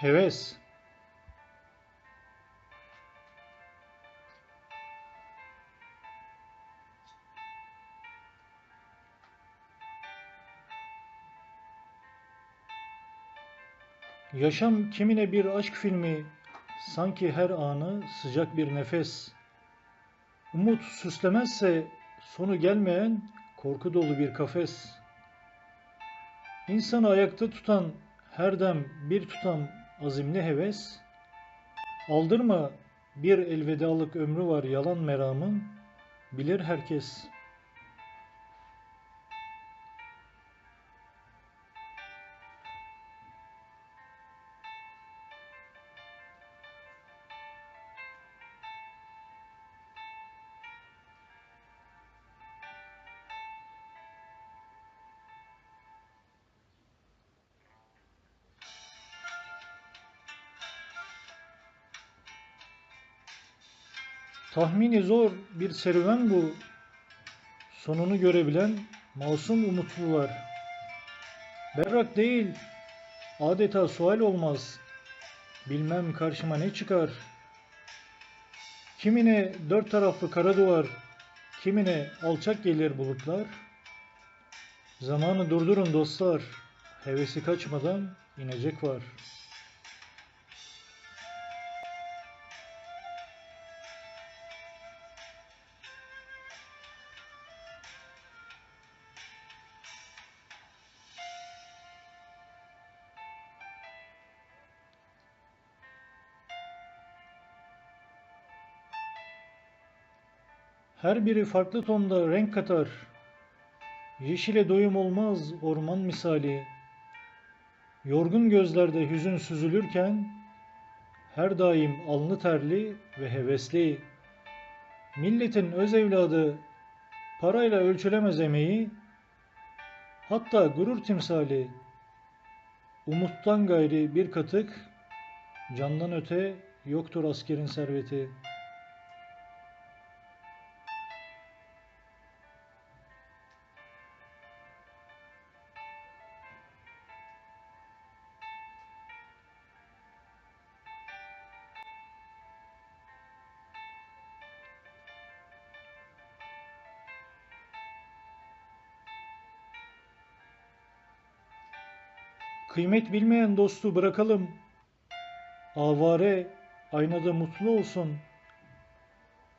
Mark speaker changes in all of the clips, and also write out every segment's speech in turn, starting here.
Speaker 1: Heves Yaşam kimine bir aşk filmi, sanki her anı sıcak bir nefes. Umut süslemezse sonu gelmeyen korku dolu bir kafes. İnsanı ayakta tutan her dem bir tutam azimli heves. Aldırma bir elvedalık ömrü var yalan meramın, bilir herkes.'' Tahmini zor bir serüven bu. Sonunu görebilen masum umutlular. Berrak değil, adeta sual olmaz. Bilmem karşıma ne çıkar. Kimine dört taraflı kara duvar, kimine alçak gelir bulutlar. Zamanı durdurun dostlar, hevesi kaçmadan inecek var.'' Her biri farklı tonda renk katar. Yeşile doyum olmaz orman misali. Yorgun gözlerde hüzün süzülürken her daim alnı terli ve hevesli. Milletin öz evladı parayla ölçülemez emeği, hatta gurur timsali. Umuttan gayri bir katık, candan öte yoktur askerin serveti.'' Kıymet bilmeyen dostu bırakalım. Avare aynada mutlu olsun.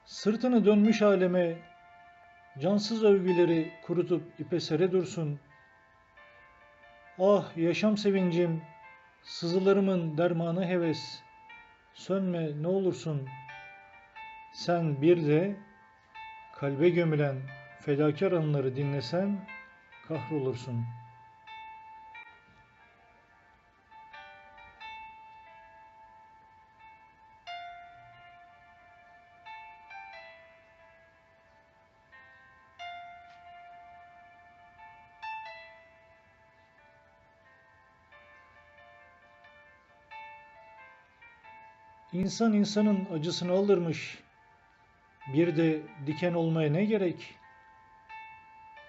Speaker 1: Sırtını dönmüş aleme cansız övgüleri kurutup ipe sere dursun. Ah yaşam sevincim, sızılarımın dermanı heves. Sönme ne olursun. Sen bir de kalbe gömülen fedakar anıları dinlesen kahrolursun.'' İnsan insanın acısını alırmış. Bir de diken olmaya ne gerek?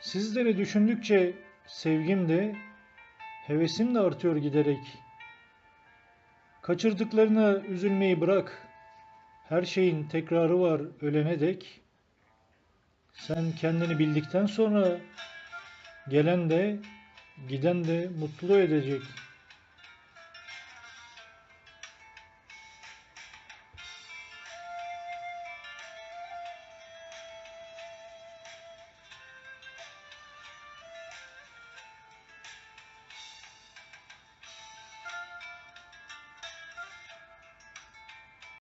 Speaker 1: Sizleri düşündükçe sevgim de, hevesim de artıyor giderek. Kaçırdıklarına üzülmeyi bırak. Her şeyin tekrarı var ölene dek. Sen kendini bildikten sonra gelen de giden de mutlu edecek.''